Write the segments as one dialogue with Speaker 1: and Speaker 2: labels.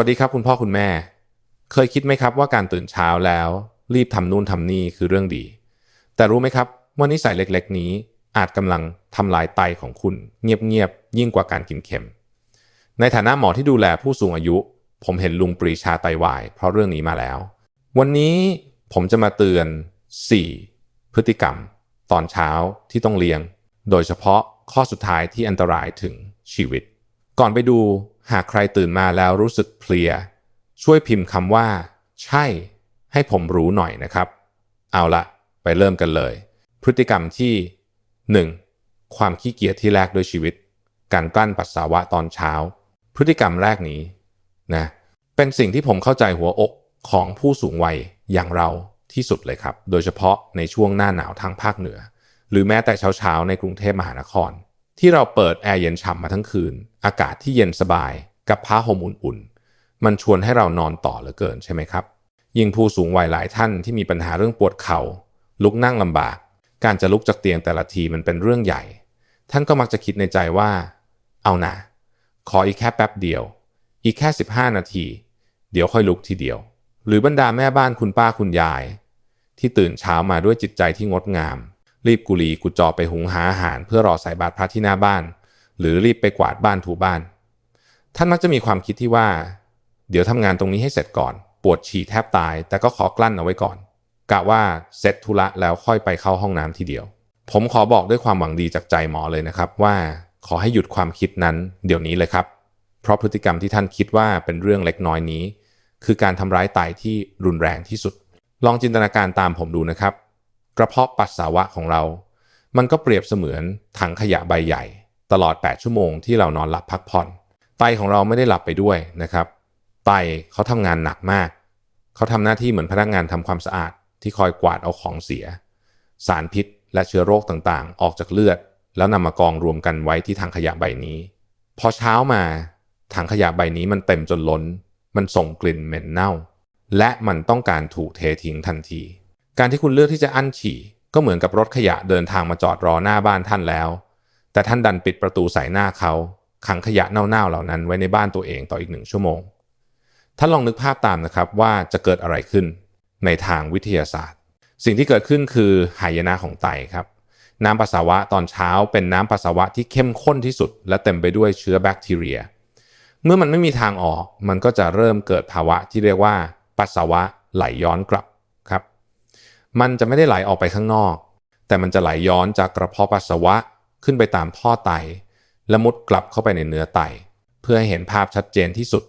Speaker 1: วัสดีครับคุณพ่อคุณแม่ เคยคิดไหมครับว่าการตื่นเช้าแล้ว รีบทำนู่นทำนี่คือเรื่องดี แต่รู้ไหมครับว่านิสัยเล็กๆ นี้อาจกำลังทำลายไตของคุณเงียบๆยิ่งกว่าการกินเค็ม ในฐานะหมอที่ดูแลผู้สูงอายุ ผมเห็นลุงปรีชาไตวาย เพราะเรื่องนี้มาแล้ว วันนี้ผมจะมาเตือน 4 พฤติกรรม ตอนเช้าที่ต้องเลี่ยง โดยเฉพาะข้อสุดท้ายที่อันตรายถึงชีวิต ก่อนไปดู หากใครตื่นมาแล้วรู้สึกเพลีย ช่วยพิมพ์คำว่า ใช่ ให้ผมรู้หน่อยนะครับ เอาละไปเริ่มกันเลย พฤติกรรมที่ 1. ความขี้เกียจที่แลกด้วยชีวิต การกลั้นปัสสาวะตอนเช้า พฤติกรรมแรกนี้นะเป็นสิ่งที่ผมเข้าใจหัวอกของผู้สูงวัยอย่างเราที่สุดเลยครับ โดยเฉพาะในช่วงหน้าหนาวทางภาคเหนือ หรือแม้แต่เช้าๆในกรุงเทพมหานคร ที่เราเปิดแอร์เย็นฉ่ำมาทั้งคืน อากาศที่เย็นสบายกับผ้าห่มอุ่นๆ มันชวนให้เรานอนต่อเหลือเกินใช่ไหมครับ ยิ่งผู้สูงวัยหลายท่านที่มีปัญหาเรื่องปวดเขา่า ลุกนั่งลำบาก การจะลุกจากเตียงแต่ละทีมันเป็นเรื่องใหญ่ ท่านก็มักจะคิดในใจว่า เอานะขออีกแค่แป๊บเดียว อีกแค่ 15 นาที เดี๋ยวค่อยลุกทีเดียว หรือบรรดาแม่บ้านคุณป้าคุณยาย ที่ตื่นเช้ามาด้วยจิตใจที่งดงาม รีบกุลีกุจอไปหุงหาอาหาร เพื่อรอใส่บาตรพระที่หน้าบ้าน หรือรีบไปกวาดบ้านถูบ้าน ท่านมักจะมีความคิดที่ว่า เดี๋ยวทำงานตรงนี้ให้เสร็จก่อน ปวดฉี่แทบตาย แต่ก็ขอกลั้นเอาไว้ก่อน กะว่าเสร็จธุระแล้วค่อยไปเข้าห้องน้ำทีเดียว ผมขอบอกด้วยความหวังดีจากใจหมอเลยนะครับว่าขอให้หยุดความคิดนั้นเดี๋ยวนี้เลยครับ เพราะพฤติกรรมที่ท่านคิดว่าเป็นเรื่องเล็กน้อยนี้ คือการทำร้ายไตที่รุนแรงที่สุด ลองจินตนาการตามผมดูนะครับ กระเพาะปัสสาวะของเรา มันก็เปรียบเสมือนถังขยะใบใหญ่ ตลอด 8 ชั่วโมงที่เรานอนหลับพักผ่อน ไตของเราไม่ได้หลับไปด้วยนะครับ ไตเขาทำงานหนักมาก เขาทำหน้าที่เหมือนพนักงานทำความสะอาดที่คอยกวาดเอาของเสีย สารพิษ และเชื้อโรคต่างๆ ออกจากเลือด แล้วนำมากองรวมกันไว้ที่ถังขยะใบนี้ พอเช้ามาถังขยะใบนี้มันเต็มจนล้น มันส่งกลิ่นเหม็นเน่า และมันต้องการถูกเททิ้งทันที การที่คุณเลือกที่จะอั้นฉี่ ก็เหมือนกับรถขยะเดินทางมาจอดรอหน้าบ้านท่านแล้ว แต่ท่านดันปิดประตูใส่หน้าเขาขังขยะเน่าๆเหล่านั้นไว้ในบ้านตัวเองต่ออีกหนึ่งชั่วโมง ท่านลองนึกภาพตามนะครับว่าจะเกิดอะไรขึ้นในทางวิทยาศาสตร์ สิ่งที่เกิดขึ้นคือหายนะของไตครับ น้ำปัสสาวะตอนเช้าเป็นน้ำปัสสาวะที่เข้มข้นที่สุด และเต็มไปด้วยเชื้อแบคทีเรีย เมื่อมันไม่มีทางออก มันก็จะเริ่มเกิดภาวะที่เรียกว่า ปัสสาวะไหลย้อนกลับครับ มันจะไม่ได้ไหลออกไปข้างนอก แต่มันจะไหลย้อนจากกระเพาะปัสสาวะขึ้นไปตามท่อไต และมุดกลับเข้าไปในเนื้อไต เพื่อให้เห็นภาพชัดเจนที่สุด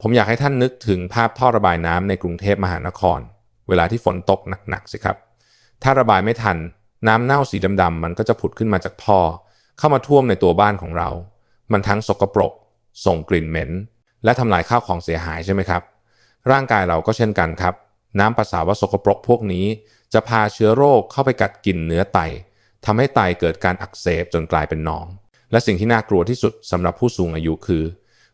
Speaker 1: ผมอยากให้ท่านนึกถึงภาพท่อระบายน้ำในกรุงเทพมหานคร เวลาที่ฝนตกหนักๆสิครับ ถ้าระบายไม่ทัน น้ำเน่าสีดำๆมันก็จะผุดขึ้นมาจากท่อ เข้ามาท่วมในตัวบ้านของเรา มันทั้งสกปรก ส่งกลิ่นเหม็น และทำลายข้าวของเสียหายใช่ไหมครับ ร่างกายเราก็เช่นกันครับ น้ำปัสสาวะสกปรกพวกนี้ จะพาเชื้อโรคเข้าไปกัดกินเนื้อไตทำให้ไตเกิดการอักเสบจนกลายเป็นหนอง และสิ่งที่น่ากลัวที่สุดสำหรับผู้สูงอายุคือ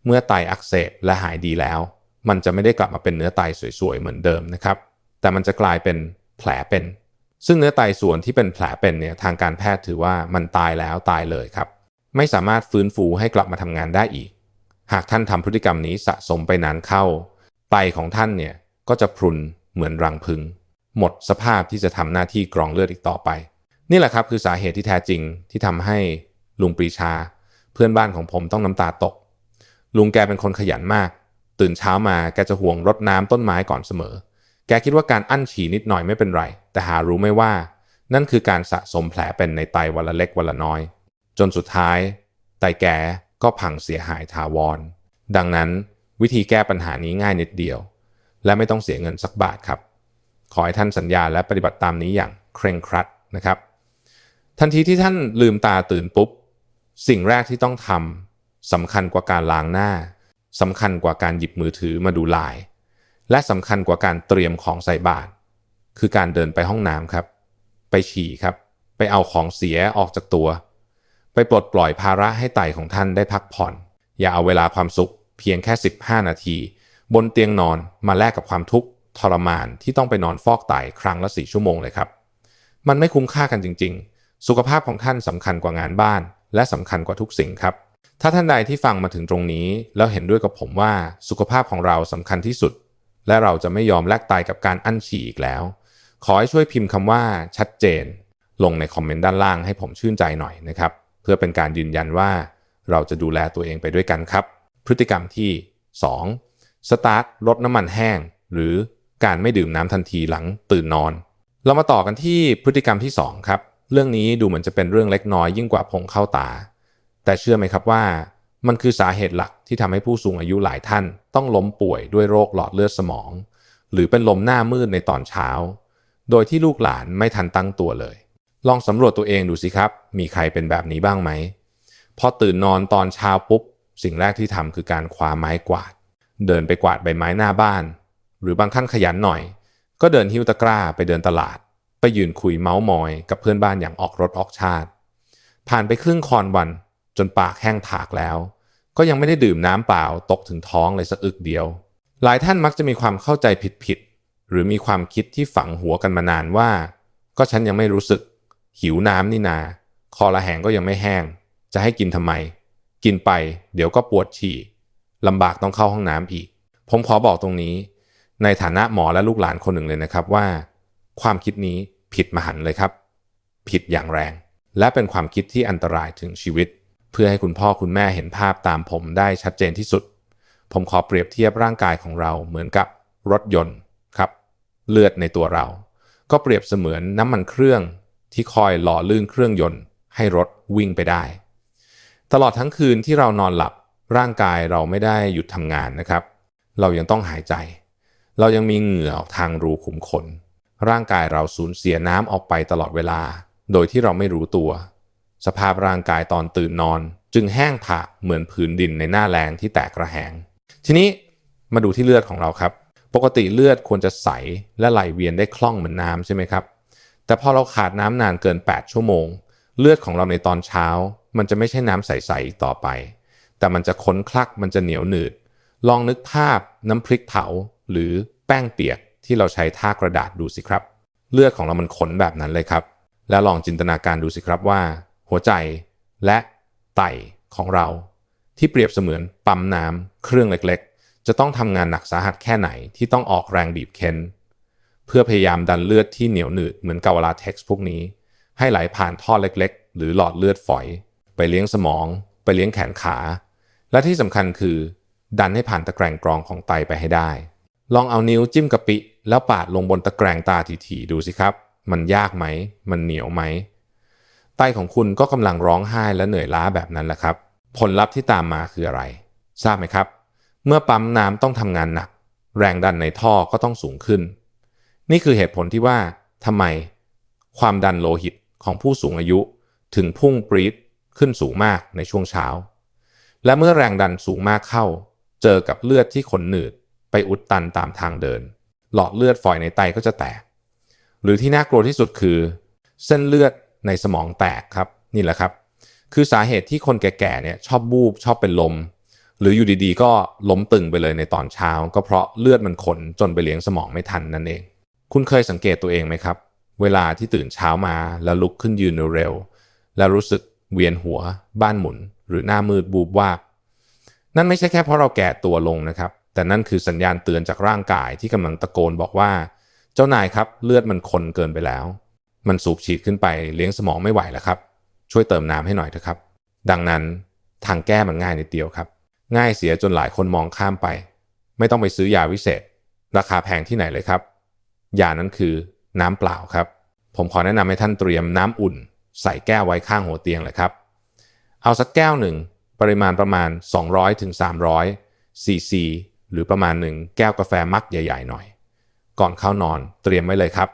Speaker 1: เมื่อไตอักเสบและหายดีแล้ว มันจะไม่ได้กลับมาเป็นเนื้อไตสวยๆเหมือนเดิมนะครับ แต่มันจะกลายเป็นแผลเป็น ซึ่งเนื้อไตส่วนที่เป็นแผลเป็นเนี่ยทางการแพทย์ถือว่ามันตายแล้วตายเลยครับ ไม่สามารถฟื้นฟูให้กลับมาทำงานได้อีก หากท่านทำพฤติกรรมนี้สะสมไปนานเข้า ไตของท่านเนี่ยก็จะพรุนเหมือนรังพึง หมดสภาพที่จะทำหน้าที่กรองเลือดอีกต่อไป นี่แหละครับคือสาเหตุที่แท้จริงที่ทำให้ลุงปรีชา เพื่อนบ้านของผมต้องน้ำตาตก ลุงแกเป็นคนขยันมาก ตื่นเช้ามาแกจะห่วงรดน้ำต้นไม้ก่อนเสมอ แกคิดว่าการอั้นฉี่นิดหน่อยไม่เป็นไร แต่หารู้ไม่ว่า นั่นคือการสะสมแผลเป็นในไตวันละเล็กวันละน้อย จนสุดท้าย ไตแกก็พังเสียหายถาวร ดังนั้นวิธีแก้ปัญหานี้ง่ายนิดเดียว และไม่ต้องเสียเงินสักบาทครับ ขอให้ท่านสัญญาและปฏิบัติตามนี้อย่างเคร่งครัดนะครับ ทันทีที่ท่านลืมตาตื่นปุ๊บ สิ่งแรกที่ต้องทำสำคัญกว่าการล้างหน้าสำคัญกว่าการหยิบมือถือมาดูไลน์และสำคัญกว่าการเตรียมของใส่บาตรคือการเดินไปห้องน้ำครับ ไปฉี่ครับ ไปเอาของเสียออกจากตัว ไปปลดปล่อยภาระให้ไตของท่านได้พักผ่อน อย่าเอาเวลาความสุขเพียงแค่ 15 นาที บนเตียงนอนมาแลกกับความทุกข์ ทรมานที่ต้องไปนอนฟอกไตครั้งละสี่ชั่วโมงเลยครับ มันไม่คุ้มค่ากันจริง ๆ สุขภาพของท่านสำคัญกว่างานบ้าน และสำคัญกว่าทุกสิ่งครับ ถ้าท่านใดที่ฟังมาถึงตรงนี้ แล้วเห็นด้วยกับผมว่าสุขภาพของเราสำคัญที่สุด และเราจะไม่ยอมแลกตายกับการอั้นฉี่อีกแล้ว ขอให้ช่วยพิมพ์คำว่าชัดเจน ลงในคอมเมนต์ด้านล่างให้ผมชื่นใจหน่อยนะครับเพื่อเป็นการยืนยันว่าเราจะดูแลตัวเองไปด้วยกันครับ พฤติกรรมที่ 2. สตาร์ทลดน้ำมันแห้ง หรือ การไม่ดื่มน้ำทันทีหลังตื่นนอน เรามาต่อกันที่พฤติกรรมที่ 2 ครับ เรื่องนี้ดูเหมือนจะเป็นเรื่องเล็กน้อยยิ่งกว่าพงเข้าตา แต่เชื่อไหมครับว่า มันคือสาเหตุหลักที่ทำให้ผู้สูงอายุหลายท่าน ต้องล้มป่วยด้วยโรคหลอดเลือดสมอง หรือเป็นลมหน้ามืดในตอนเช้า โดยที่ลูกหลานไม่ทันตั้งตัวเลย ลองสำรวจตัวเองดูสิครับ มีใครเป็นแบบนี้บ้างไหมพอตื่นนอนตอนเช้าปุ๊บสิ่งแรกที่ทำคือการคว้าไม้กวาด เดินไปกวาดใบไม้หน้าบ้าน หรือบางท่านขยันหน่อย ก็เดินหิ้วตะกร้าไปเดินตลาด ไปยืนคุยเมาส์มอยกับเพื่อนบ้านอย่างออกรถออกชาติ ผ่านไปครึ่งคอนวันจนปากแห้งถากแล้ว ก็ยังไม่ได้ดื่มน้ำเปล่าตกถึงท้องเลยสักอึกเดียว หลายท่านมักจะมีความเข้าใจผิดๆหรือมีความคิดที่ฝังหัวกันมานานว่า ก็ฉันยังไม่รู้สึก หิวน้ำนี่นา คอละแหงก็ยังไม่แห้ง จะให้กินทำไม กินไป เดี๋ยวก็ปวดฉี่ลำบากต้องเข้าห้องน้ำอีก ผมขอบอกตรงนี้ ในฐานะหมอและลูกหลานคนหนึ่งเลยนะครับว่า ความคิดนี้ผิดมหันต์เลยครับ ผิดอย่างแรง และเป็นความคิดที่อันตรายถึงชีวิต เพื่อให้คุณพ่อคุณแม่เห็นภาพตามผมได้ชัดเจนที่สุด ผมขอเปรียบเทียบร่างกายของเราเหมือนกับรถยนต์ครับ เลือดในตัวเรา ก็เปรียบเสมือนน้ำมันเครื่องที่คอยหล่อลื่นเครื่องยนต์ ให้รถวิ่งไปได้ ตลอดทั้งคืนที่เรานอนหลับร่างกายเราไม่ได้หยุดทำงานนะครับ เรายังต้องหายใจ เรายังมีเหงื่อทางรูขุมขน ร่างกายเราสูญเสียน้ำออกไปตลอดเวลา โดยที่เราไม่รู้ตัว สภาพร่างกายตอนตื่นนอน จึงแห้งผากเหมือนผืนดินในหน้าแรงที่แตกระแหง ทีนี้มาดูที่เลือดของเราครับ ปกติเลือดควรจะใสและไหลเวียนได้คล่องเหมือนน้ำใช่ไหมครับ แต่พอเราขาดน้ำนานเกิน 8 ชั่วโมง เลือดของเราในตอนเช้า มันจะไม่ใช่น้ำใสๆอีกต่อไป แต่มันจะค้นคลักมันจะเหนียวหนืด ลองนึกภาพน้ำพริกเผา หรือแป้งเปียกที่เราใช้ทากระดาษดูสิครับ เลือดของเรามันขนแบบนั้นเลยครับ แล้วลองจินตนาการดูสิครับว่า หัวใจและไตของเรา ที่เปรียบเสมือนปั๊มน้ำเครื่องเล็กๆ จะต้องทำงานหนักสาหัสแค่ไหนที่ต้องออกแรงบีบเค้น เพื่อพยายามดันเลือดที่เหนียวหนืดเหมือนกาวลาเท็กซ์พวกนี้ ให้ไหลผ่านท่อเล็กๆ หรือหลอดเลือดฝอย ไปเลี้ยงสมอง ไปเลี้ยงแขนขา และที่สำคัญคือ ดันให้ผ่านตะแกรงกรองของไตไปให้ได้ ลองเอานิ้วจิ้มกะปิ แล้วปาดลงบนตะแกรงตาถี่ๆดูสิครับ มันยากไหม มันเหนียวไหมไตของคุณก็กำลังร้องไห้และเหนื่อยล้าแบบนั้นแหละครับ ผลลัพธ์ที่ตามมาคืออะไร ทราบไหมครับ เมื่อปั๊มน้ำต้องทำงานหนัก แรงดันในท่อก็ต้องสูงขึ้น นี่คือเหตุผลที่ว่าทำไม ความดันโลหิตของผู้สูงอายุถึงพุ่งปรี๊ดขึ้นสูงมากในช่วงเช้า และเมื่อแรงดันสูงมากเข้า เจอกับเลือดที่ขนหนืด ไปอุดตันตามทางเดิน หลอดเลือดฝอยในไตก็จะแตก หรือที่น่ากลัวที่สุดคือ เส้นเลือดในสมองแตกครับนี่แหละครับ คือสาเหตุที่คนแก่ๆเนี่ยชอบบูบชอบเป็นลม หรืออยู่ดีๆ ก็ล้มตึงไปเลยในตอนเช้า ก็เพราะเลือดมันขนจนไปเลี้ยงสมองไม่ทันนั่นเอง คุณเคยสังเกตตัวเองไหมครับ เวลาที่ตื่นเช้ามาแล้วลุกขึ้นยืนเร็วๆแล้วรู้สึกเวียนหัว บ้านหมุน หรือหน้ามืดบูบวาบนั่นไม่ใช่แค่เพราะเราแก่ตัวลงนะครับ แต่นั่นคือสัญญาณเตือนจากร่างกายที่กำลังตะโกนบอกว่า เจ้านายครับเลือดมันคนเกินไปแล้ว มันสูบฉีดขึ้นไปเลี้ยงสมองไม่ไหวแล้วครับ ช่วยเติมน้ำให้หน่อยเถอะครับ ดังนั้นทางแก้มันง่ายนิดเดียวครับ ง่ายเสียจนหลายคนมองข้ามไป ไม่ต้องไปซื้อยาวิเศษ ราคาแพงที่ไหนเลยครับยานั้นคือน้ำเปล่าครับ ผมขอแนะนำให้ท่านเตรียมน้ำอุ่น ใส่แก้วไว้ข้างหัวเตียงเลยครับ เอาสักแก้วหนึ่ง ปริมาณประมาณ 200ถึง300ซีซี หรือประมาณหนึ่งแก้วกาแฟมักใหญ่ๆหน่อย ก่อนเข้านอนเตรียมไว้เลยครับ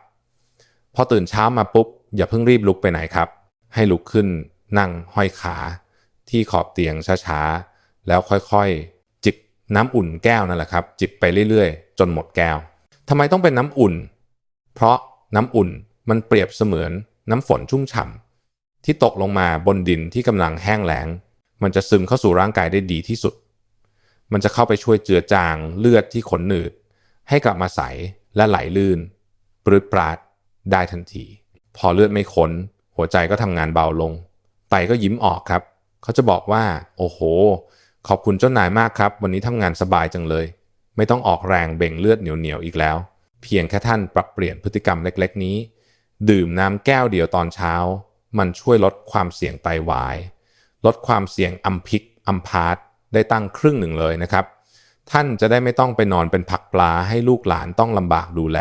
Speaker 1: พอตื่นเช้ามาปุ๊บ อย่าเพิ่งรีบลุกไปไหนครับ ให้ลุกขึ้น นั่งห้อยขา ที่ขอบเตียงช้าๆ แล้วค่อยๆ จิบน้ำอุ่นแก้วนั่นแหละครับ จิบไปเรื่อยๆ จนหมดแก้วทำไมต้องเป็นน้ำอุ่น เพราะน้ำอุ่นมันเปรียบเสมือนน้ำฝนชุ่มฉ่ำที่ตกลงมาบนดินที่กำลังแห้งแล้ง มันจะซึมเข้าสู่ร่างกายได้ดีที่สุด มันจะเข้าไปช่วยเจือจางเลือดที่ขนหนืด ให้กลับมาใสและไหลลื่นปรืดปราดได้ทันที พอเลือดไม่ขน หัวใจก็ทำงานเบาลง ไตก็ยิ้มออกครับ เขาจะบอกว่า โอ้โห ขอบคุณเจ้านายมากครับ วันนี้ทำงานสบายจังเลย ไม่ต้องออกแรงเบ่งเลือดเหนียวๆอีกแล้ว เพียงแค่ท่านปรับเปลี่ยนพฤติกรรมเล็ก ๆ นี้ ดื่มน้ำแก้วเดียวตอนเช้า มันช่วยลดความเสี่ยงไตวาย ลดความเสี่ยงอัมพิกอัมพาร์ต ได้ตั้งครึ่งหนึ่งเลยนะครับ ท่านจะได้ไม่ต้องไปนอนเป็นผักปลาให้ลูกหลานต้องลำบากดูแล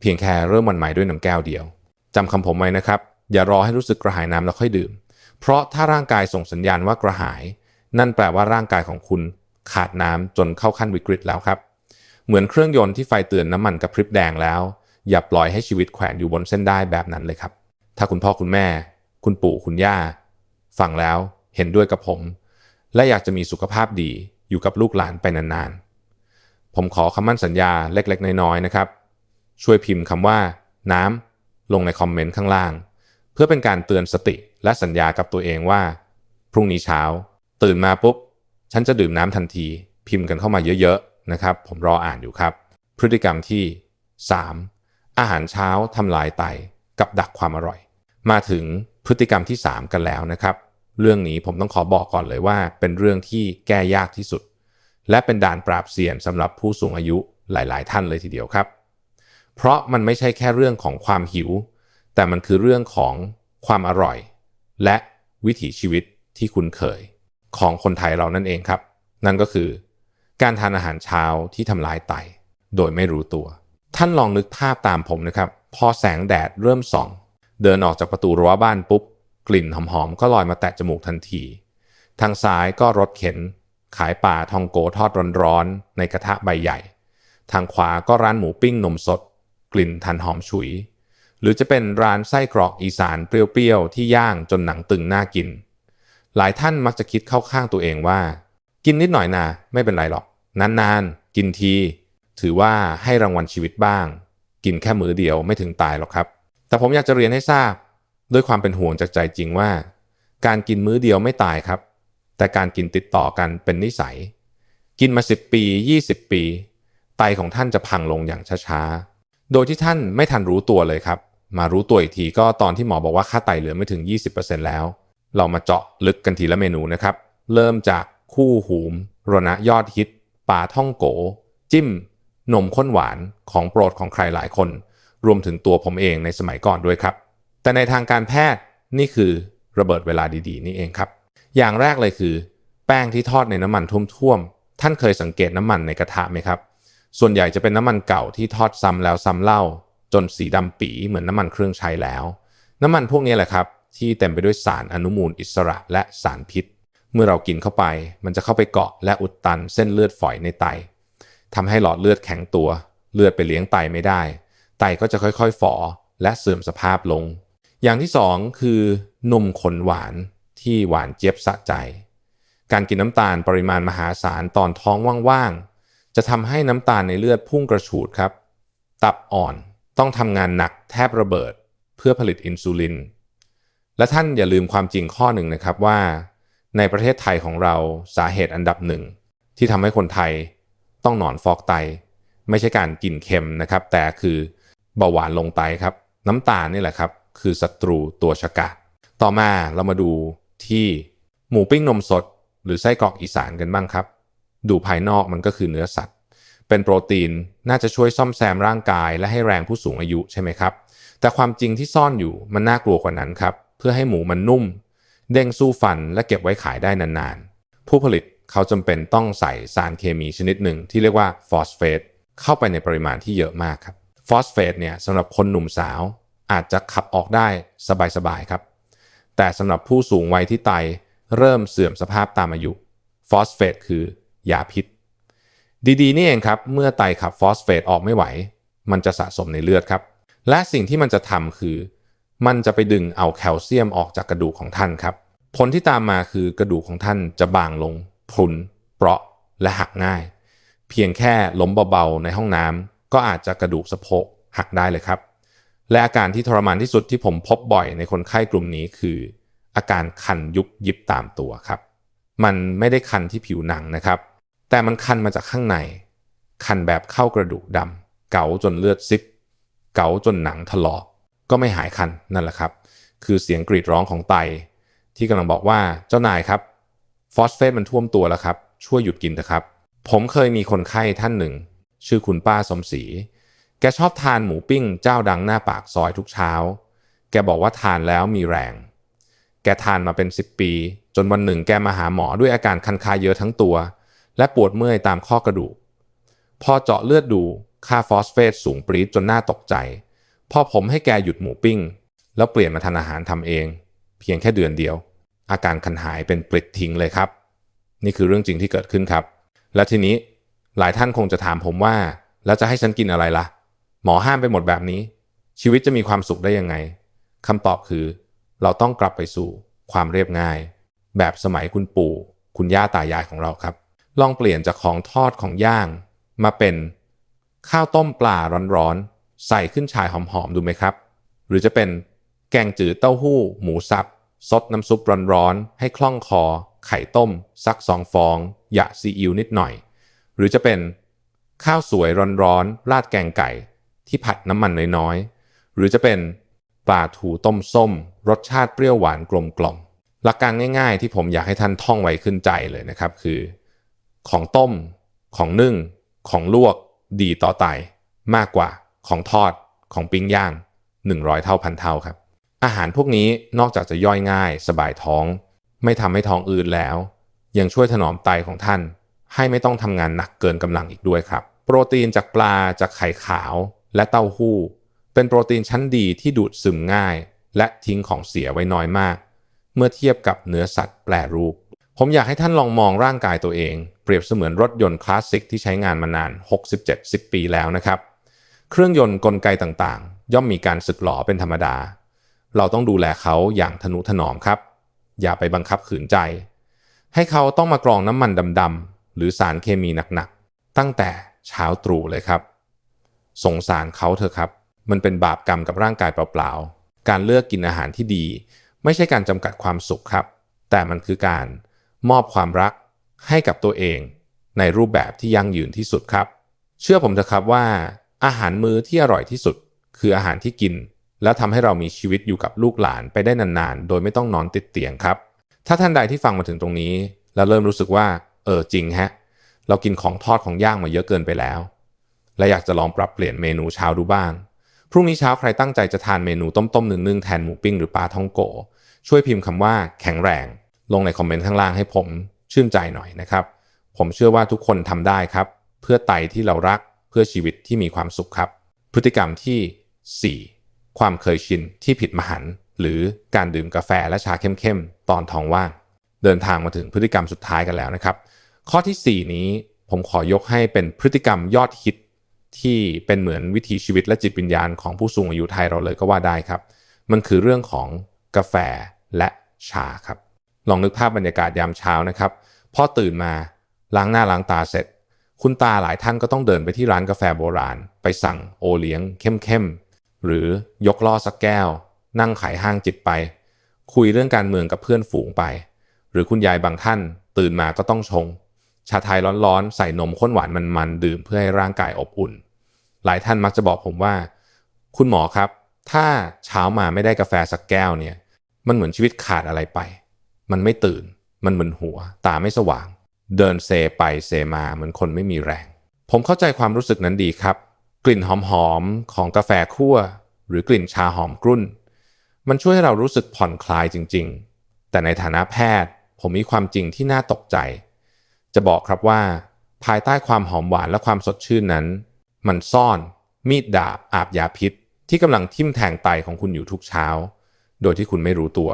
Speaker 1: เพียงแค่เริ่มวันใหม่ด้วยน้ำแก้วเดียวจำคำผมไว้นะครับ อย่ารอให้รู้สึกกระหายน้ำแล้วค่อยดื่ม เพราะถ้าร่างกายส่งสัญญาณว่ากระหาย นั่นแปลว่าร่างกายของคุณขาดน้ำจนเข้าขั้นวิกฤตแล้วครับ เหมือนเครื่องยนต์ที่ไฟเตือนน้ำมันกระพริบแดงแล้ว อย่าปล่อยให้ชีวิตแขวนอยู่บนเส้นได้แบบนั้นเลยครับ ถ้าคุณพ่อคุณแม่ คุณปู่คุณย่า ฟังแล้วเห็นด้วยกับผม และอยากจะมีสุขภาพดีอยู่กับลูกหลานไปนานๆ ผมขอคำมั่นสัญญาเล็กๆ น้อยๆ นะครับ ช่วยพิมพ์คำว่า น้ำลงในคอมเมนต์ข้างล่าง เพื่อเป็นการเตือนสติและสัญญากับตัวเองว่า พรุ่งนี้เช้า ตื่นมาปุ๊บ ฉันจะดื่มน้ำทันที พิมพ์กันเข้ามาเยอะๆ นะครับ ผมรออ่านอยู่ครับ พฤติกรรมที่ 3. อาหารเช้าทำลายไตกับดักความอร่อย มาถึงพฤติกรรมที่ 3 กันแล้วนะครับ เรื่องนี้ผมต้องขอบอกก่อนเลยว่า เป็นเรื่องที่แก้ยากที่สุด และเป็นด่านปราบเสียนสำหรับผู้สูงอายุหลาย ๆ ท่านเลยทีเดียวครับ เพราะมันไม่ใช่แค่เรื่องของความหิว แต่มันคือเรื่องของความอร่อย และวิถีชีวิตที่คุ้นเคย ของคนไทยเรานั่นเองครับ นั่นก็คือ การทานอาหารเช้าที่ทำลายไต โดยไม่รู้ตัว ท่านลองนึกภาพตามผมนะครับ พอแสงแดดเริ่มส่อง เดินออกจากประตูรั้วบ้านปุ๊บ กลิ่นหอมๆก็ลอยมาแตะจมูกทันที ทางซ้ายก็รถเข็น ขายป่าทองโกทอดร้อนๆในกระทะใบใหญ่ ทางขวาก็ร้านหมูปิ้งนมสด กลิ่นทันหอมฉุย หรือจะเป็นร้านไส้กรอกอีสานเปรี้ยวๆที่ย่างจนหนังตึงน่ากิน หลายท่านมักจะคิดเข้าข้างตัวเองว่า กินนิดหน่อยนะไม่เป็นไรหรอก นานๆกินที ถือว่าให้รางวัลชีวิตบ้าง กินแค่มื้อเดียวไม่ถึงตายหรอกครับ แต่ผมอยากจะเรียนให้ทราบ ด้วยความเป็นห่วงจากใจจริงว่า การกินมื้อเดียวไม่ตายครับ แต่การกินติดต่อกันเป็นนิสัย กินมา 10 ปี 20 ปี ไตของท่านจะพังลงอย่างช้าๆ โดยที่ท่านไม่ทันรู้ตัวเลยครับ มารู้ตัวอีกทีก็ตอนที่หมอบอกว่าค่าไตเหลือไม่ถึง 20%แล้ว เรามาเจาะลึกกันทีละเมนูนะครับ เริ่มจากคู่หูมรณะยอดฮิตปลาท่องโก จิ้ม นมข้นหวานของโปรดของใครหลายคน รวมถึงตัวผมเองในสมัยก่อนด้วยครับ แต่ในทางการแพทย์นี่คือระเบิดเวลาดีๆ นี่เองครับ อย่างแรกเลยคือ แป้งที่ทอดในน้ำมันท่วมๆ ท่านเคยสังเกตน้ำมันในกระทะไหมครับ ส่วนใหญ่จะเป็นน้ำมันเก่าที่ทอดซ้ำแล้วซ้ำเล่า จนสีดำปีเหมือนน้ำมันเครื่องใช้แล้ว น้ำมันพวกนี้แหละครับ ที่เต็มไปด้วยสารอนุมูลอิสระและสารพิษ เมื่อเรากินเข้าไป มันจะเข้าไปเกาะและอุดตันเส้นเลือดฝอยในไตทำให้หลอดเลือดแข็งตัว เลือดไปเลี้ยงไตไม่ได้ ไตก็จะค่อยๆ ฝ่อและเสื่อมสภาพลง อย่างที่สองคือนมข้นหวานที่หวานเจี๊ยบสะใจ การกินน้ำตาลปริมาณมหาศาลตอนท้องว่างๆ จะทำให้น้ำตาลในเลือดพุ่งกระฉูดครับ ตับอ่อนต้องทำงานหนักแทบระเบิดเพื่อผลิตอินซูลิน และท่านอย่าลืมความจริงข้อหนึ่งนะครับว่า ในประเทศไทยของเราสาเหตุอันดับหนึ่ง ที่ทำให้คนไทยต้องหนอนฟอกไต ไม่ใช่การกินเค็มนะครับ แต่คือเบาหวานลงไตครับ น้ำตาลนี่แหละครับ คือศัตรูตัวฉกาจต่อมาเรามาดูที่หมูปิ้งนมสด หรือไส้กรอกอีสานกันบ้างครับ ดูภายนอกมันก็คือเนื้อสัตว์ เป็นโปรตีนน่าจะช่วยซ่อมแซมร่างกาย และให้แรงผู้สูงอายุใช่ไหมครับ แต่ความจริงที่ซ่อนอยู่มันน่ากลัวกว่านั้นครับ เพื่อให้หมูมันนุ่ม เด้งสู้ฟันและเก็บไว้ขายได้นานๆ ผู้ผลิตเขาจำเป็นต้องใส่สารเคมีชนิดหนึ่งที่เรียกว่าฟอสเฟตเข้าไปในปริมาณที่เยอะมากครับฟอสเฟตเนี่ยสำหรับคนหนุ่มสาว อาจจะขับออกได้สบายๆครับ แต่สำหรับผู้สูงวัยที่ไตเริ่มเสื่อมสภาพตามอายุฟอสเฟตคือยาพิษ ดีๆ นี่เองครับ เมื่อไตขับฟอสเฟตออกไม่ไหว มันจะสะสมในเลือดครับ และสิ่งที่มันจะทำคือ มันจะไปดึงเอาแคลเซียมออกจากกระดูกของท่านครับ ผลที่ตามมาคือกระดูกของท่านจะบางลงพรุนเปราะและหักง่าย เพียงแค่ล้มเบาๆในห้องน้ำก็อาจจะกระดูกสะโพกหักได้เลยครับ และอาการที่ทรมานที่สุดที่ผมพบบ่อยในคนไข้กลุ่มนี้คือ อาการคันยุบยิบตามตัวครับ มันไม่ได้คันที่ผิวหนังนะครับ แต่มันคันมาจากข้างใน คันแบบเข้ากระดูกดำเก๋าจนเลือดซิบเก๋าจนหนังถลอกก็ไม่หายคันนั่นแหละครับ คือเสียงกรีดร้องของไต ที่กำลังบอกว่าเจ้านายครับฟอสเฟตมันท่วมตัวแล้วครับ ช่วยหยุดกินเถอะครับ ผมเคยมีคนไข้ท่านหนึ่ง ชื่อคุณป้าสมศรี แกชอบทานหมูปิ้งเจ้าดังหน้าปากซอยทุกเช้า แกบอกว่าทานแล้วมีแรง แกทานมาเป็น 10 ปี จนวันหนึ่งแกมาหาหมอด้วยอาการคันคายเยอะทั้งตัว และปวดเมื่อยตามข้อกระดูก พอเจาะเลือดดูค่าฟอสเฟตสูงปรี๊ดจนน่าตกใจ พอผมให้แกหยุดหมูปิ้ง แล้วเปลี่ยนมาทานอาหารทำเอง เพียงแค่เดือนเดียว อาการคันหายเป็นปลิดทิ้งเลยครับ นี่คือเรื่องจริงที่เกิดขึ้นครับ และทีนี้หลายท่านคงจะถามผมว่า แล้วจะให้ฉันกินอะไรล่ะ หมอห้ามไปหมดแบบนี้ ชีวิตจะมีความสุขได้ยังไงคำตอบคือ เราต้องกลับไปสู่ความเรียบง่าย แบบสมัยคุณปู่ คุณย่าตายายของเราครับ ลองเปลี่ยนจากของทอดของย่าง มาเป็น ข้าวต้มปลาร้อนๆ ใส่ขึ้นชายหอมๆดูไหมครับ หรือจะเป็นแกงจืดเต้าหู้ หมูสับซดน้ำซุปร้อนๆ ให้คล่องคอ ไข่ต้มสักสองฟอง หยะซีอิ๊วนิดหน่อย หรือจะเป็น ข้าวสวยร้อนๆราดแกงไก่ ที่ผัดน้ำมันน้อยๆ หรือจะเป็นปลาทูต้มส้ม รสชาติเปรี้ยวหวานกลมกล่อมหลักการง่ายๆ ที่ผมอยากให้ท่านท่องไว้ขึ้นใจเลยนะครับ คือ ของต้ม ของนึ่ง ของลวก ดีต่อไตมากกว่าของทอด ของปิ้งย่าง 100 เท่าพันเท่าครับ อาหารพวกนี้นอกจากจะย่อยง่าย สบายท้อง ไม่ทำให้ท้องอืดแล้ว ยังช่วยถนอมไตของท่าน ให้ไม่ต้องทำงานหนักเกินกำลังอีกด้วยครับ โปรตีนจากปลาจากไข่ขาว และเต้าหู้ เป็นโปรตีนชั้นดีที่ดูดซึมง่าย และทิ้งของเสียไว้น้อยมาก เมื่อเทียบกับเนื้อสัตว์แปรรูป ผมอยากให้ท่านลองมองร่างกายตัวเอง เปรียบเสมือนรถยนต์คลาสสิกที่ใช้งานมานาน 60-70 ปีแล้วนะครับ เครื่องยนต์กลไกต่างๆ ย่อมมีการสึกหลอเป็นธรรมดา เราต้องดูแลเขาอย่างทนุถนอมครับ อย่าไปบังคับขืนใจ ให้เขาต้องมากรองน้ำมันดำๆหรือสารเคมีหนักๆ ตั้งแต่เช้าตรู่เลยครับ สงสารเขาเถอะครับ มันเป็นบาปกรรมกับร่างกายเปล่าๆ การเลือกกินอาหารที่ดี ไม่ใช่การจำกัดความสุขครับ แต่มันคือการมอบความรักให้กับตัวเอง ในรูปแบบที่ยั่งยืนที่สุดครับ เชื่อผมเถอะครับว่า อาหารมื้อที่อร่อยที่สุด คืออาหารที่กิน แล้วทำให้เรามีชีวิตอยู่กับลูกหลานไปได้นานๆ โดยไม่ต้องนอนติดเตียงครับ ถ้าท่านใดที่ฟังมาถึงตรงนี้ แล้วเริ่มรู้สึกว่า เออจริงฮะ เรากินของทอดของย่างมาเยอะเกินไปแล้ว และอยากจะลองปรับเปลี่ยนเมนูเช้าดูบ้าง พรุ่งนี้เช้าใครตั้งใจจะทานเมนูต้มๆนึ่งๆแทนหมูปิ้งหรือปลาท่องโก ช่วยพิมพ์คำว่าแข็งแรง ลงในคอมเมนต์ข้างล่างให้ผมชื่นใจหน่อยนะครับ ผมเชื่อว่าทุกคนทำได้ครับ เพื่อไตที่เรารักเพื่อชีวิตที่มีความสุขครับ พฤติกรรมที่ 4 ความเคยชินที่ผิดมหันต์หรือการดื่มกาแฟและชาเข้มๆตอนท้องว่าง เดินทางมาถึงพฤติกรรมสุดท้ายกันแล้วนะครับ ข้อที่ 4 นี้ผมขอยกให้เป็นพฤติกรรมยอดฮิต ที่เป็นเหมือนวิถีชีวิตและจิตวิญญาณของผู้สูงอายุไทยเราเลยก็ว่าได้ครับ มันคือเรื่องของกาแฟและชาครับ ลองนึกภาพบรรยากาศยามเช้านะครับ พอตื่นมาล้างหน้าล้างตาเสร็จ คุณตาหลายท่านก็ต้องเดินไปที่ร้านกาแฟโบราณ ไปสั่งโอเลี้ยงเข้มๆ หรือยกล่อสักแก้ว นั่งขายห้างจิตไป คุยเรื่องการเมืองกับเพื่อนฝูงไป หรือคุณยายบางท่าน ตื่นมาก็ต้องชง ชาไทยร้อนๆ ใส่นมข้นหวานมันๆ ดื่มเพื่อให้ร่างกายอบอุ่น หลายท่านมักจะบอกผมว่า คุณหมอครับ ถ้าเช้ามาไม่ได้กาแฟสักแก้วเนี่ย มันเหมือนชีวิตขาดอะไรไป มันไม่ตื่น มันมึนหัว ตาไม่สว่าง เดินเซไปเซมาเหมือนคนไม่มีแรง ผมเข้าใจความรู้สึกนั้นดีครับ กลิ่นหอมๆของกาแฟคั่ว หรือกลิ่นชาหอมกรุ่น มันช่วยให้เรารู้สึกผ่อนคลายจริง ๆ แต่ในฐานะแพทย์ ผมมีความจริงที่น่าตกใจ จะบอกครับว่า ภายใต้ความหอมหวานและความสดชื่นนั้น มันซ่อน มีดดาบอาบยาพิษ ที่กำลังทิ่มแทงไตของคุณอยู่ทุกเช้า โดยที่คุณไม่รู้ตัว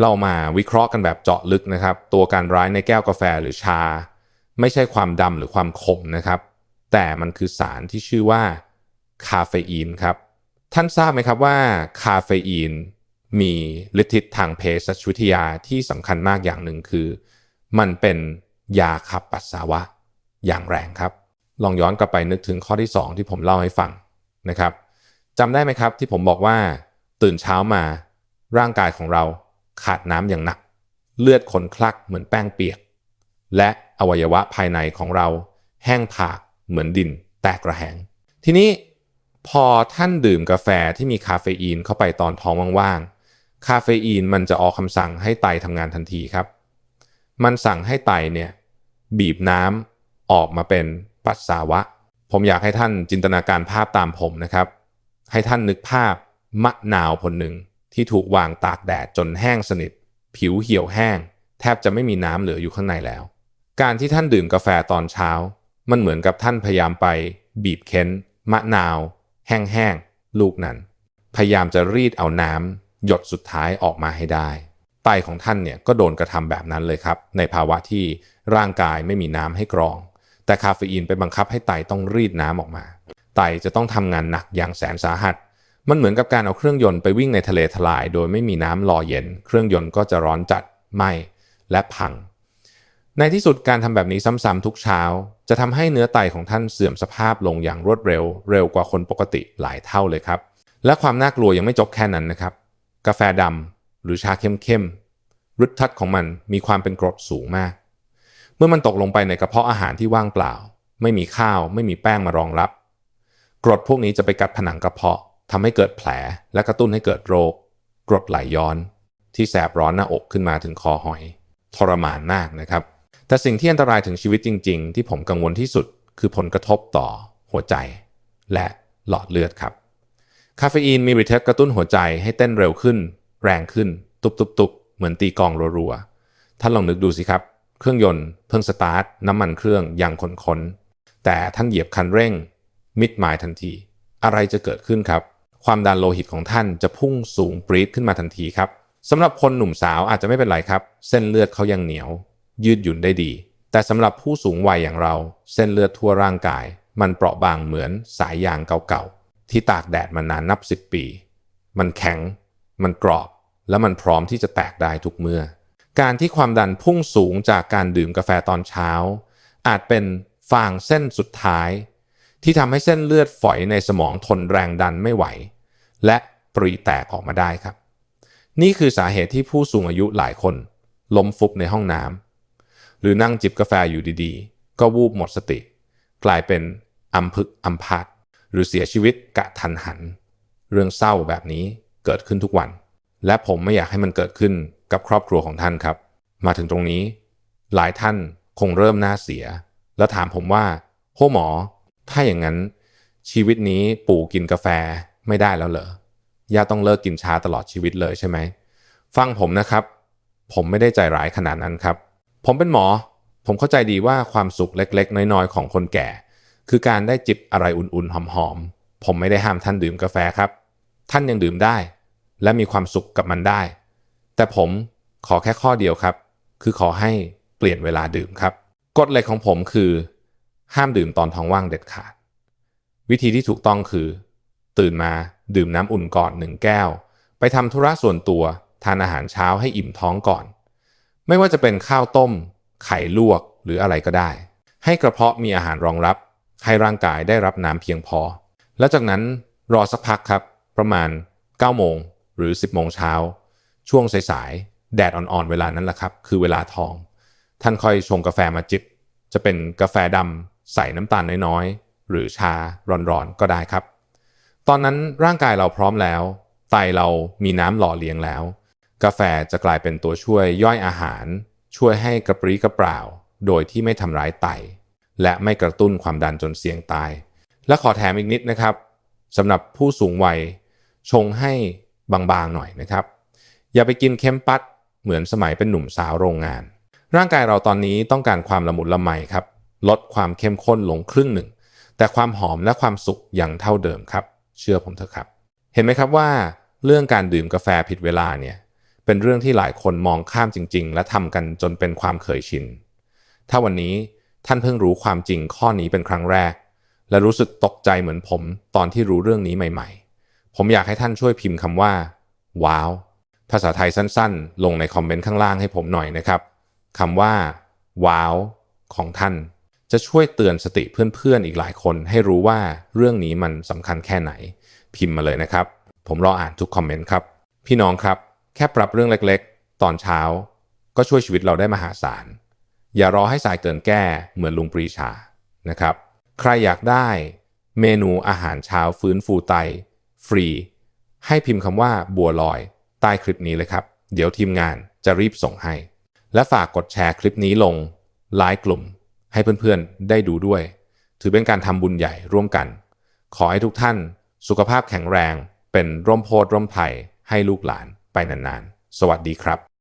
Speaker 1: เรามาวิเคราะห์กันแบบเจาะลึกนะครับ ตัวการร้ายในแก้วกาแฟหรือชา ไม่ใช่ความดำหรือความขมนะครับ แต่มันคือสารที่ชื่อว่าคาเฟอีนครับท่านทราบไหมครับว่าคาเฟอีนมีฤทธิ์ทางเภสัชวิทยาที่สำคัญมากอย่างหนึ่งคือ มันเป็น ยาขับปัสสาวะอย่างแรงครับ ลองย้อนกลับไปนึกถึงข้อที่ 2 ที่ผมเล่าให้ฟังนะครับจำได้ไหมครับที่ผมบอกว่า ตื่นเช้ามา ร่างกายของเราขาดน้ำอย่างหนัก เลือดขนคลักเหมือนแป้งเปียก และอวัยวะภายในของเรา แห้งผากเหมือนดิน แตกระแหง ทีนี้พอท่านดื่มกาแฟที่มีคาเฟอีนเข้าไปตอนท้องว่างๆ คาเฟอีนมันจะออกคำสั่งให้ไตทำงานทันทีครับ มันสั่งให้ไตเนี่ยบีบน้ำออกมาเป็นปัสสาวะ ผมอยากให้ท่านจินตนาการภาพตามผมนะครับ ให้ท่านนึกภาพมะนาวผลหนึ่งที่ถูกวางตากแดดจนแห้งสนิท ผิวเหี่ยวแห้ง แทบจะไม่มีน้ำเหลืออยู่ข้างในแล้ว การที่ท่านดื่มกาแฟตอนเช้า มันเหมือนกับท่านพยายามไปบีบเค้น มะนาว แห้งๆลูกนั้น พยายามจะรีดเอาน้ำหยดสุดท้ายออกมาให้ได้ ไตของท่านเนี่ยก็โดนกระทำแบบนั้นเลยครับ ในภาวะที่ร่างกายไม่มีน้ำให้กรอง แต่คาเฟอีนไปบังคับให้ไตต้องรีดน้ำออกมา ไตจะต้องทำงานหนักอย่างแสนสาหัส มันเหมือนกับการเอาเครื่องยนต์ไปวิ่งในทะเลทลาย โดยไม่มีน้ำรอเย็น เครื่องยนต์ก็จะร้อนจัดไหม้และพัง ในที่สุดการทำแบบนี้ซ้ำๆทุกเช้า จะทำให้เนื้อไตของท่านเสื่อมสภาพลงอย่างรวดเร็ว เร็วกว่าคนปกติหลายเท่าเลยครับ และความน่ากลัวยังไม่จบแค่นั้นนะครับ กาแฟดำ หรือชาเข้มๆรสทัศน์ของมันมีความเป็นกรดสูงมาก เมื่อมันตกลงไปในกระเพาะอาหารที่ว่างเปล่า ไม่มีข้าวไม่มีแป้งมารองรับ กรดพวกนี้จะไปกัดผนังกระเพาะทำให้เกิดแผลและกระตุ้นให้เกิดโรค กรดไหลย้อน ที่แสบร้อนหน้าอกขึ้นมาถึงคอหอย ทรมานมากนะครับ แต่สิ่งที่อันตรายถึงชีวิตจริง ๆ ที่ผมกังวลที่สุด คือผลกระทบต่อ หัวใจ และหลอดเลือดครับ คาเฟอีนมีฤทธิ์กระตุ้นหัวใจให้เต้นเร็วขึ้น แรงขึ้น ตุบๆๆเหมือนตีกองรัวๆ ท่านลองนึกดูสิครับ เครื่องยนต์เพิ่งสตาร์ทน้ำมันเครื่องยังขนค้นแต่ท่านเหยียบคันเร่ง มิดหมายทันที อะไรจะเกิดขึ้นครับ ความดันโลหิตของท่านจะพุ่งสูงปรี๊ดขึ้นมาทันทีครับสำหรับคนหนุ่มสาวอาจจะไม่เป็นไรครับ เส้นเลือดเขายังเหนียว ยืดหยุ่นได้ดี แต่สำหรับผู้สูงวัยอย่างเรา เส้นเลือดทั่วร่างกาย มันเปราะบางเหมือนสายยางเก่าๆที่ตากแดดมานานนับสิบปี มันแข็ง มันกรอบ และมันพร้อมที่จะแตกได้ทุกเมื่อ การที่ความดันพุ่งสูงจากการดื่มกาแฟตอนเช้า อาจเป็นฟางเส้นสุดท้าย ที่ทำให้เส้นเลือดฝอยในสมองทนแรงดันไม่ไหว และปรีแตกออกมาได้ครับ นี่คือสาเหตุที่ผู้สูงอายุหลายคน ล้มฟุบในห้องน้ำหรือนั่งจิบกาแฟอยู่ดีๆ ก็วูบหมดสติ กลายเป็นอัมพึกอัมพาตหรือเสียชีวิตกะทันหัน เรื่องเศร้าแบบนี้ เกิดขึ้นทุกวัน และผมไม่อยากให้มันเกิดขึ้นกับครอบครัวของท่านครับ มาถึงตรงนี้ หลายท่านคงเริ่มน่าเสีย แล้วถามผมว่าโหหมอ ถ้าอย่างนั้น ชีวิตนี้ปู่กินกาแฟไม่ได้แล้วเหรอย่าต้องเลิกกินชาตลอดชีวิตเลยใช่ไหมฟังผมนะครับ ผมไม่ได้ใจร้ายขนาดนั้นครับ ผมเป็นหมอ ผมเข้าใจดีว่าความสุขเล็ก ๆ น้อย ๆ ของคนแก่ คือการได้จิบอะไรอุ่น ๆ หอม ๆ ผมไม่ได้ห้ามท่านดื่มกาแฟครับ ท่านยังดื่มได้ และมีความสุขกับมันได้ แต่ผมขอแค่ข้อเดียวครับ คือขอให้เปลี่ยนเวลาดื่มครับกฎเหล็กของผมคือ ห้ามดื่มตอนท้องว่างเด็ดขาด วิธีที่ถูกต้องคือ ตื่นมาดื่มน้ำอุ่นก่อนหนึ่งแก้ว ไปทำธุระส่วนตัวทานอาหารเช้าให้อิ่มท้องก่อน ไม่ว่าจะเป็นข้าวต้ม ไข่ลวกหรืออะไรก็ได้ ให้กระเพาะมีอาหารรองรับ ให้ร่างกายได้รับน้ำเพียงพอ แล้วจากนั้นรอสักพักครับ ประมาณ9โมง หรือ 10 โมงเช้า ช่วงสายๆ แดดอ่อนๆ เวลานั้นแหละครับ คือเวลาทอง ท่านค่อยชงกาแฟมาจิบ จะเป็นกาแฟดำใส่น้ำตาลน้อยๆ หรือชาร้อนๆ ก็ได้ครับ ตอนนั้นร่างกายเราพร้อมแล้ว ไตเรามีน้ำหล่อเลี้ยงแล้ว กาแฟจะกลายเป็นตัวช่วยย่อยอาหาร ช่วยให้กระปรี้กระเปร่า โดยที่ไม่ทำร้ายไต และไม่กระตุ้นความดันจนเสี่ยงตาย และขอแถมอีกนิดนะครับสำหรับผู้สูงวัยชงให้ บางๆหน่อยนะครับ อย่าไปกินเค็มปัดเหมือนสมัยเป็นหนุ่มสาวโรงงาน ร่างกายเราตอนนี้ต้องการความละมุนละไมครับ ลดความเข้มข้นลงครึ่งหนึ่ง แต่ความหอมและความสุขยังเท่าเดิมครับ เชื่อผมเถอะครับ เห็นไหมครับว่าเรื่องการดื่มกาแฟผิดเวลาเนี่ยเป็นเรื่องที่หลายคนมองข้ามจริง ๆ และทำกันจนเป็นความเคยชิน ถ้าวันนี้ท่านเพิ่งรู้ความจริงข้อนี้เป็นครั้งแรก และรู้สึกตกใจเหมือนผมตอนที่รู้เรื่องนี้ใหม่ ๆ ผมอยากให้ท่านช่วยพิมพ์คำว่า ว้าว ภาษาไทยสั้นๆ ลงในคอมเมนต์ข้างล่างให้ผมหน่อยนะครับคำว่า ว้าว ของท่าน จะช่วยเตือนสติเพื่อนๆอีกหลายคนให้รู้ว่าเรื่องนี้มันสำคัญแค่ไหน พิมพ์มาเลยนะครับ ผมรออ่านทุกคอมเมนต์ครับ พี่น้องครับ แค่ปรับเรื่องเล็กๆ ตอนเช้า ก็ช่วยชีวิตเราได้มหาศาล อย่ารอให้สายเกินแก้เหมือนลุงปรีชานะครับ ใครอยากได้ เมนูอาหารเช้าฟื้นฟูไต ฟรี ให้พิมพ์คำว่าบัวลอยใต้คลิปนี้เลยครับ เดี๋ยวทีมงานจะรีบส่งให้ และฝากกดแชร์คลิปนี้ลงไลค์กลุ่ม ให้เพื่อนๆได้ดูด้วย ถือเป็นการทำบุญใหญ่ร่วมกัน ขอให้ทุกท่านสุขภาพแข็งแรง เป็นร่มโพธิ์ร่มไผ่ให้ลูกหลานไปนานๆ สวัสดีครับ